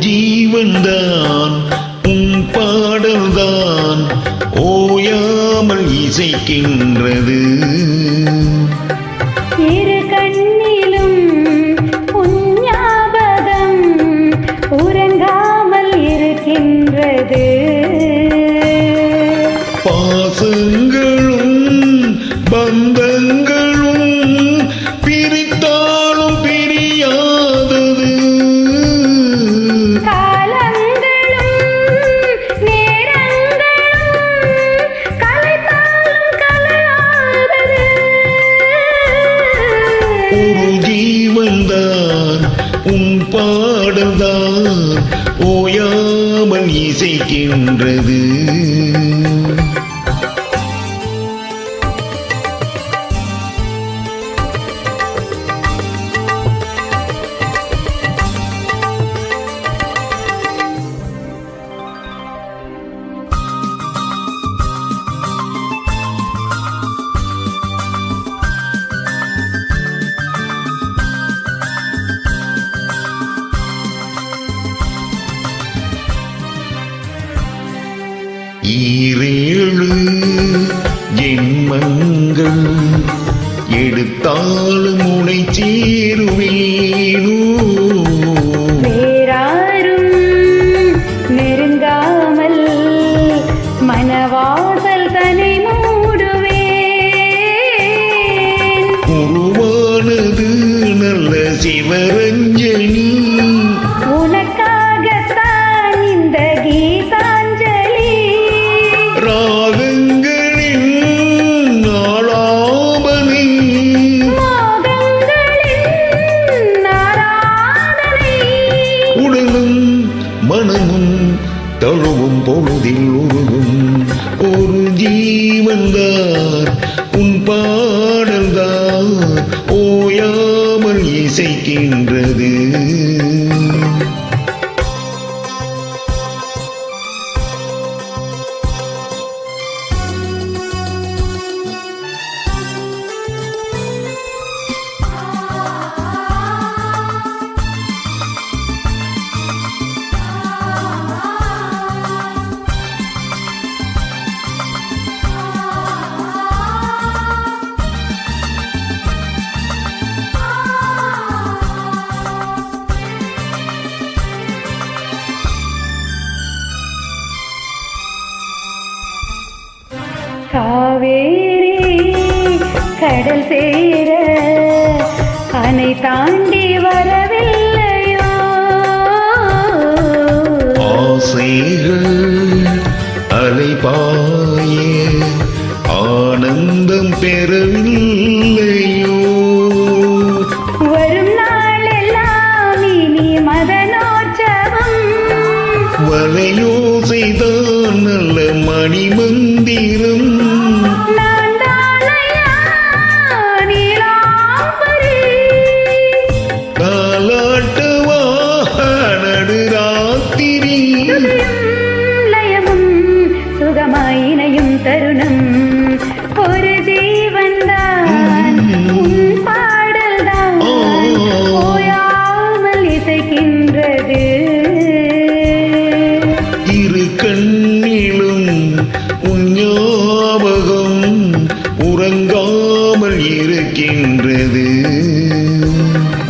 ஜீவன்தான் உன் பாடல்தான் ஓயாமல் இசைக்கின்றது. பாசங்களும் பந்தங்களும் உன் பாடல்தான் ஓயாமல் இசைக்கின்றது. ஈரேழு ஜென்மங்கள் எடுத்தாலும் உனை சேருவேனோ. வேறாரும் நெருங்காமல் மனவாசல் தனை மூடுவேன். உருவானது நல்ல சிவரஞ்சனி. மனமும் தழுவும் பொழுதில் உருகும் ஒரு ஜீவன்தான் உன் பாடல்தான் ஓயாமல் இசைக்கின்றது. காவேரி கடல் சேர அணை தாண்டி வரவில்லையோ? ஆசைகள் அலைபாய ஆனந்தம் பெறவில்லையோ? வரும் நாளெல்லாம் இனி மதனோற்சவம் வலையோசைதான் நல்ல மணிமந்திரம் தேவன்